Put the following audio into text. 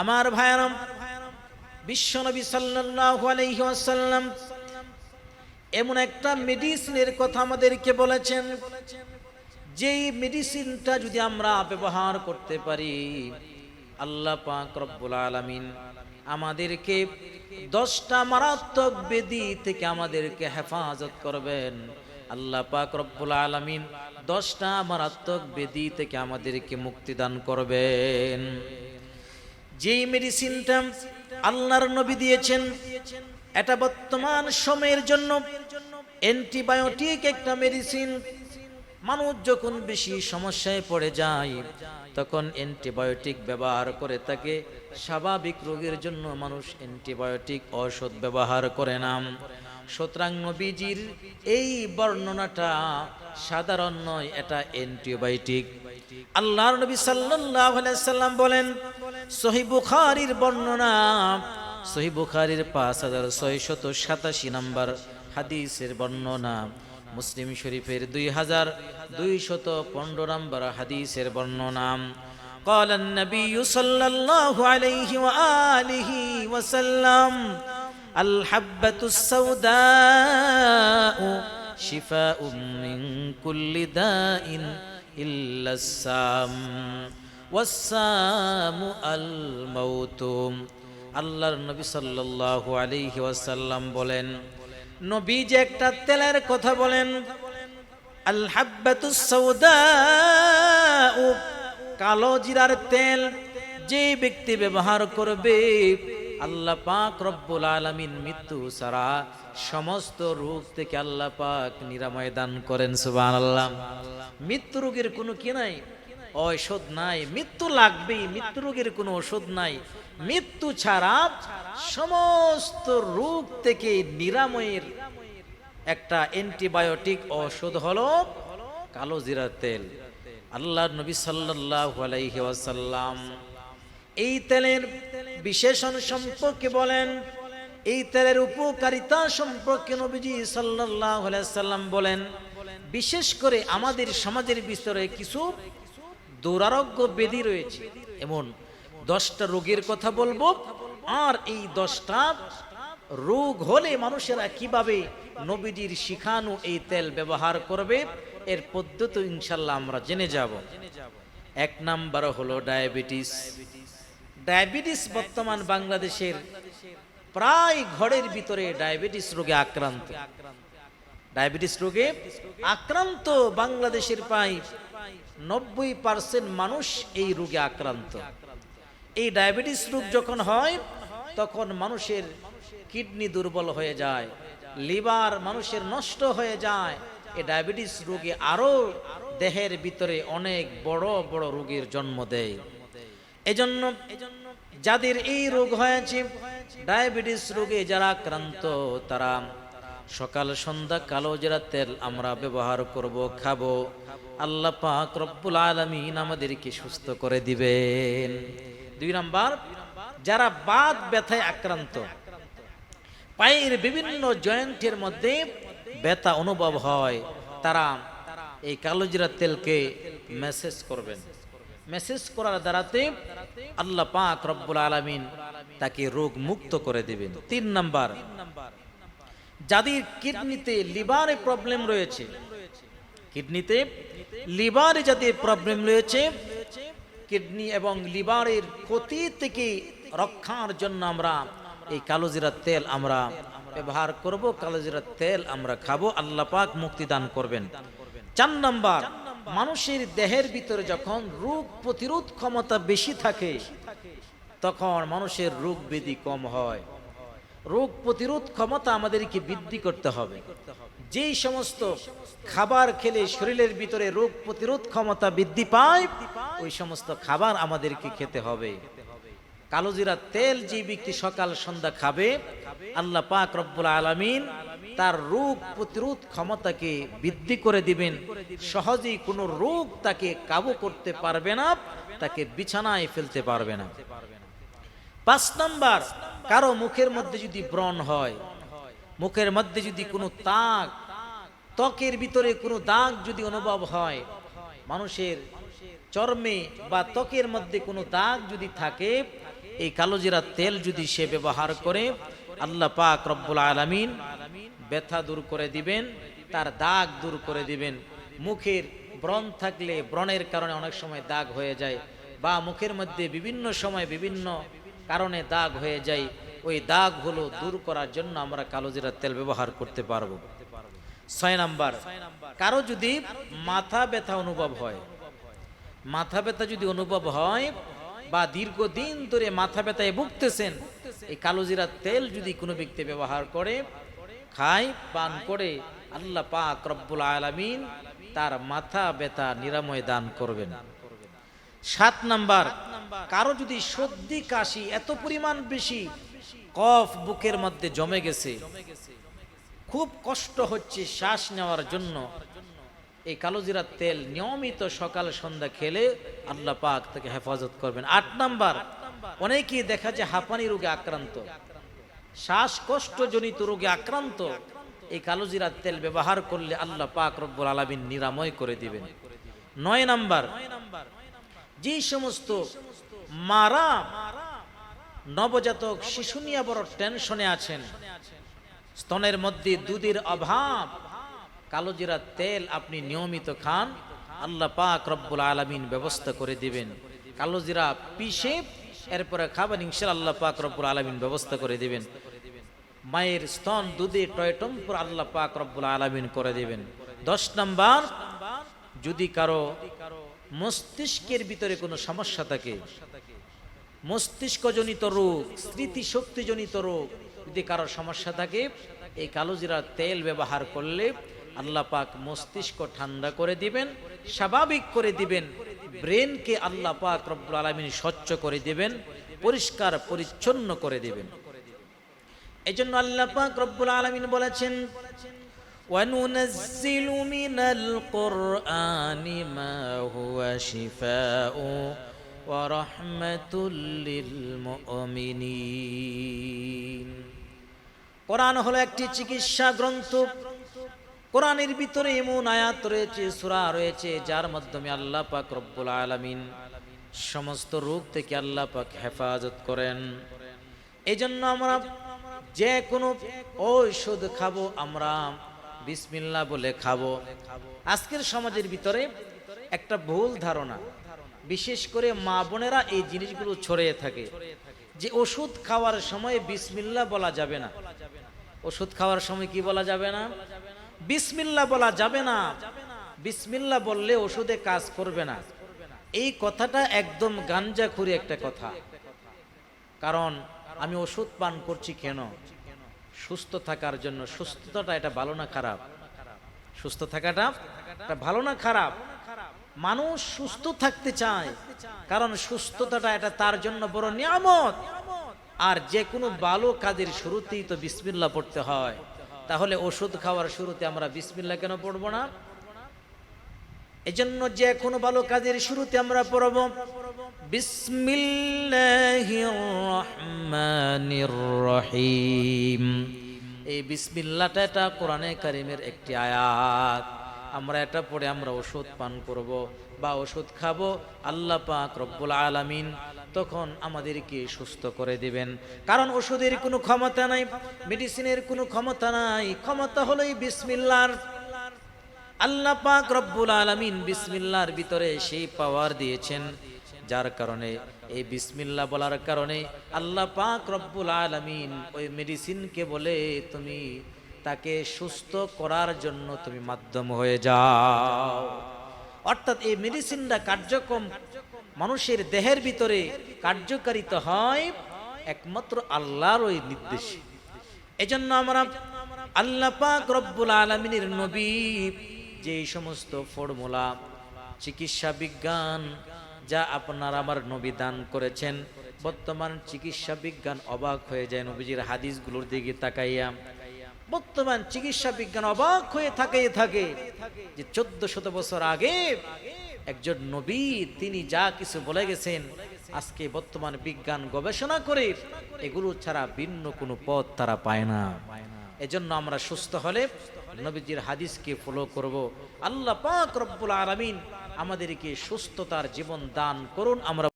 আমার ভাইয়ারাম, বিশ্বনবী সাল্লাল্লাহু আলাইহি ওয়াসাল্লাম এমন একটা মেডিসিনের কথা আমাদেরকে বলেছেন, যেই মেডিসিনটা যদি আমরা ব্যবহার করতে পারি, আল্লাহ পাক রব্বুল আলামিন আমাদেরকে দশটা মারাত্মক বেদি থেকে আমাদেরকে হেফাজত করবেন। আল্লাহ পাক রব্বুল আলামিন দশটা মারাত্মক বেদি থেকে আমাদেরকে মুক্তিদান করবেন। যেই মেডিসিনটা আল্লাহর নবী দিয়েছেন, এটা বর্তমান সময়ের জন্য অ্যান্টিবায়োটিক একটা মেডিসিন মানুষ যখন বেশি সমস্যায় পড়ে যায়, তখন অ্যান্টিবায়োটিক ব্যবহার করে থাকে স্বাভাবিক রোগের জন্য মানুষ অ্যান্টিবায়োটিক ঔষধ ব্যবহার করে না। সুতরাং নবীজির এই বর্ণনাটা সাধারণ নয় এটা অ্যান্টিবায়োটিক আল্লাহর নবী সাল্লাল্লাহু আলাইহি সাল্লাম বলেন সহিহ বুখারীর বর্ণনা সহিহ বুখারীর পাঁচ হাজার ছয়শত সাতাশি নম্বর হাদিসের বর্ণনা মুসলিম শরীফের দুই হাজার দুইশত পনেরো নম্বর হাদিসের বর্ণনা قال النبي صلى الله عليه وآله وسلم الحبة السوداء شفاء من كل داء إلا السام والسام الموت আল্লাহর নবী সাল্লাল্লাহু আলাইহি ওয়াসাল্লাম বলেন নবী যে একটা তেলের কথা বলেন আল হাব্বাতুস সাউদাউ কালো জিরার তেল যে ব্যক্তি ব্যবহার করবে আল্লাহ পাক রব্বুল আলামিন মৃত্যু ছাড়া সমস্ত রোগ থেকে আল্লাহ পাক নিরাময় দান করেন সুবান আল্লাহ মৃত্যু রোগের কোনো কি নাই? ঔষধ নাই। মৃত্যু লাগবেই, মৃত্যু রোগের কোনো ওষুধ নাই। মৃত্যু ছাড়া সমস্ত রোগ থেকে নিরাময়ের একটা অ্যান্টিবায়োটিক ঔষধ হলো কালো জিরার তেল। আল্লাহ নবী সাল্লাল্লাহু আলাইহি ওয়াসাল্লাম এই তেলের বিশেষণ সম্পর্কে বলেন, এই তেলের উপকারিতা সম্পর্কে নবীজি আলাইহি সাল্লাম বলেন, বিশেষ করে আমাদের সমাজের ভিতরে কিছু দুরারোগ্য বেদি রয়েছে। এমন দশটা রোগের কথা বলব, আর এই দশটা রোগ হলে মানুষেরা কীভাবে নবীজির শিখানো এই তেল ব্যবহার করবে, এর পদ্ধতি ইনশাল্লাহ আমরা জেনে যাব। এক নাম্বার হলো ডায়াবেটিস। ডায়াবেটিস বর্তমান বাংলাদেশের প্রায় ঘরের ভিতরে ডায়াবেটিস রোগে আক্রান্ত। ডায়াবেটিস রোগে আক্রান্ত বাংলাদেশের প্রায় নব্বই পার্সেন্ট মানুষ এই রোগে আক্রান্ত। এই ডায়াবেটিস রোগ যখন হয়, তখন মানুষের কিডনি দুর্বল হয়ে যায়, লিভার মানুষের নষ্ট হয়ে যায়। এই ডায়াবেটিস রোগে আরও দেহের ভিতরে অনেক বড় বড় রোগের জন্ম দেয়। এজন্য যাদের এই রোগ হয়েছে, ডায়াবেটিস রোগে যারা আক্রান্ত, তারা সকাল, সন্ধ্যা, কালো জেরা তেল আমরা ব্যবহার করব, খাব। আল্লাহ পাক রব্বুল আলামিন আমাদেরকে সুস্থ করে দিবেন। দুই নাম্বার, যারা বাত ব্যথায় আক্রান্ত, পায়ের বিভিন্ন জয়েন্টের মধ্যে ব্যথা অনুভব হয়, তারা এই কালোজিরা তেলকে মেসেজ করবেন। মেসেজ করার দ্বারাতে আল্লাহ পাক রব্বুল আলামিন তাকে রোগ মুক্ত করে দেবেন। তিন নাম্বার, যাদের কিডনিতে লিভারে প্রবলেম রয়েছে, কিডনিতে লিভারে যাদের প্রবলেম রয়েছে, কিডনি এবং লিভারের ক্ষতি থেকে রক্ষার জন্য আমরা এই কালোজিরার তেল আমরা ব্যবহার করব কালোজিরার তেল আমরা খাব, আল্লাহ পাক মুক্তি দান করবেন। চার নাম্বার মানুষের দেহের ভিতরে যখন রোগ প্রতিরোধ ক্ষমতা বেশি থাকে, তখন মানুষের রোগ ব্যাধি কম হয়। রোগ প্রতিরোধ ক্ষমতা আমাদেরকে বৃদ্ধি করতে হবে। যেই সমস্ত খাবার খেলে শরীরের ভিতরে রোগ প্রতিরোধ ক্ষমতা বৃদ্ধি পায়, ওই সমস্ত খাবার আমাদেরকে খেতে হবে। কালোজিরা তেল যে ব্যক্তি সকাল সন্ধ্যা খাবে, আল্লাহ পাক রব্বুল আলামিন তার রোগ প্রতিরোধ ক্ষমতাকে বৃদ্ধি করে দিবেন। সহজেই কোনো রোগ তাকে কাবু করতে পারবে না, তাকে বিছানায় ফেলতে পারবে না। পাঁচ নাম্বার, কারও মুখের মধ্যে যদি ব্রণ হয়, মুখের মধ্যে যদি কোনো তাক ত্বকের ভিতরে কোনো দাগ যদি অনুভব হয়, মানুষের চর্মে বা ত্বকের মধ্যে কোনো দাগ যদি থাকে, এই কালোজিরা তেল যদি সে ব্যবহার করে, আল্লাহ পাক রব্বুল আলামিন ব্যথা দূর করে দিবেন, তার দাগ দূর করে দিবেন। মুখের ব্রণ থাকলে, ব্রণের কারণে অনেক সময় দাগ হয়ে যায় বা মুখের মধ্যে বিভিন্ন সময় বিভিন্ন কারণে দাগ হয়ে যায়। ওই দাগগুলো দূর করার জন্য আমরা কালোজিরা তেল ব্যবহার করতে পারব। ছয় নাম্বার, কারও যদি মাথা ব্যথা অনুভব হয়, মাথা ব্যথা যদি অনুভব হয় বা দীর্ঘদিন ধরে মাথা ব্যথায় ভুগতেছেন, এই কালোজিরা তেল যদি কোনো ব্যক্তি ব্যবহার করে খায়, পান করে আল্লাহ পাক রব্বুল আলামিন তার মাথা ব্যথা নিরাময় দান করবেন। সাত নাম্বার, কারও যদি সর্দি, কাশি এত পরিমাণ বেশি কফ বুকের মধ্যে জমে গেছে, খুব কষ্ট হচ্ছে শ্বাস নেওয়ার জন্য। এই কালোজিরার তেল নিয়মিত সকাল সন্ধ্যা খেলে আল্লাহ পাক তাকে হেফাজত করবেন। আট নাম্বার, অনেকেই দেখা যায় হাঁপানি রোগে আক্রান্ত। শ্বাসকষ্ট জনিত রোগে আক্রান্ত। এই কালোজিরার তেল ব্যবহার করলে আল্লাহ পাক রব্বুল আলামিন নিরাময় করে দিবেন। নয় নাম্বার, যে সমস্ত মারা নবজাতক শিশু নিয়ে বড় টেনশনে আছেন, স্তনের মধ্যে দুধের অভাব, কালোজিরা তেল আপনি নিয়মিত খান, আল্লাহ পাক রব্বুল আলামিন ব্যবস্থা করে দিবেন। কালোজিরা পিষে এরপরে খাবেন ইনশাল আল্লাহ পাক রব্বুল আলামিন ব্যবস্থা করে দিবেন। মায়ের স্তন, দুধে টয়টম্পুর আল্লাহ পাক রব্বুল আলামিন করে দেবেন। দশ নাম্বার, যদি কারও মস্তিষ্কের ভিতরে কোনো সমস্যা থাকে, মস্তিষ্কজনিত রোগ, স্মৃতিশক্তিজনিত রোগ, যদি কারও সমস্যা থাকে, এই কালোজিরার তেল ব্যবহার করলে আল্লাহ পাক মস্তিষ্ক ঠান্ডা করে দিবেন, স্বাভাবিক করে দিবেন। ব্রেনকে আল্লাহ পাক রব্বুল আলমিন স্বচ্ছ করে দিবেন পরিষ্কার পরিচ্ছন্ন করে দিবেন এই জন্য আল্লাহ পাক রব্বুল আলমিন বলেছেন وننزل من القرآن ما هو شفاء ورحمة للمؤمنين কোরআন হলো একটি চিকিৎসা গ্রন্থ কোরআনের ভিতরে এমন আয়াত রয়েছে, সূরা রয়েছে, যার মাধ্যমে আল্লাহ পাক রব্বুল আলামিন সমস্ত রোগ থেকে আল্লাহ পাক হেফাজত করেন। এই জন্য আমরা যে কোনো ঔষধ খাব, আমরা বিসমিল্লাহ বলে খাব। আজকের সমাজের ভিতরে একটা ভুল ধারণা, বিশেষ করে মা বোনেরা এই জিনিসগুলো ছড়িয়ে থাকে, যে ওষুধ খাওয়ার সময় বিসমিল্লাহ বলা যাবে না। ওষুধ খাওয়ার সময় কি বলা যাবে না? বিসমিল্লাহ বলা যাবে না। বিসমিল্লাহ বললে ওষুধে কাজ করবে না। এই কথাটা একদম গাঞ্জাখুরি একটা কথা। কারণ আমি ওষুধ পান করছি কেন? সুস্থ থাকার জন্য। সুস্থতাটা এটা ভালো না খারাপ? সুস্থ থাকাটা ভালো না খারাপ? মানুষ সুস্থ থাকতে চায়। কারণ সুস্থতাটা এটা তার জন্য বড় নিয়ামত। আর যে কোনো ভালো কাজের শুরুতেই তো বিসমিল্লা পড়তে হয়। তাহলে ওষুধ খাওয়ার শুরুতে আমরা বিসমিল্লা কেন পড়ব না? এজন্য যে কোনো ভালো কাজের শুরুতে আমরা পড়ব বিসমিল্লাহিম এই বিসমিল্লাটা এটা কোরআনে কারিমের একটি আয়াত। আমরা এটা পরে আমরা ওষুধ পান করব বা ওষুধ খাব, আল্লাহ পাক রব্বুল আলামিন তখন আমাদেরকে সুস্থ করে দিবেন। কারণ ওষুধের কোনো ক্ষমতা নাই, মেডিসিনের কোনো ক্ষমতা নাই, ক্ষমতা হলো এই বিসমিল্লার। আল্লাহ পাক রব্বুল আলামিন বিসমিল্লার ভিতরে সেই পাওয়ার দিয়েছেন, যার কারণে এই বিসমিল্লা বলার কারণে আল্লাহ পাক রব্বুল আলামিন ওই মেডিসিনকে বলে, তুমি তাকে সুস্থ করার জন্য তুমি মাধ্যম হয়ে যাও। অর্থাৎ এই মেডিসিনটা কার্যক্রম মানুষের দেহের ভিতরে কার্যকারিতা হয় একমাত্র আল্লাহর ওই নির্দেশে। এজন্য আমরা আল্লাহ পাক রব্বুল আলমিনের নবী যে সমস্ত ফর্মুলা, চিকিৎসা বিজ্ঞান যা আপনার আমার নবী দান করেছেন, বর্তমান চিকিৎসা বিজ্ঞান অবাক হয়ে যায় নবীজির হাদিসগুলোর দিকে তাকাইয়া। বর্তমান চিকিৎসা বিজ্ঞান অবাক হয়ে থাকে থাকে যে চোদ্দ শত বছর আগে একজন নবী তিনি যা কিছু বলে গেছেন, আজকে বর্তমান বিজ্ঞান গবেষণা করে এগুলো ছাড়া ভিন্ন কোনো পথ তারা পায় না। এজন্য আমরা সুস্থ হলে নবীজির হাদিসকে ফলো করব। আল্লাহ পাক রব্বুল আলামিন আমাদেরকে সুস্থতার জীবন দান করুন, আমরা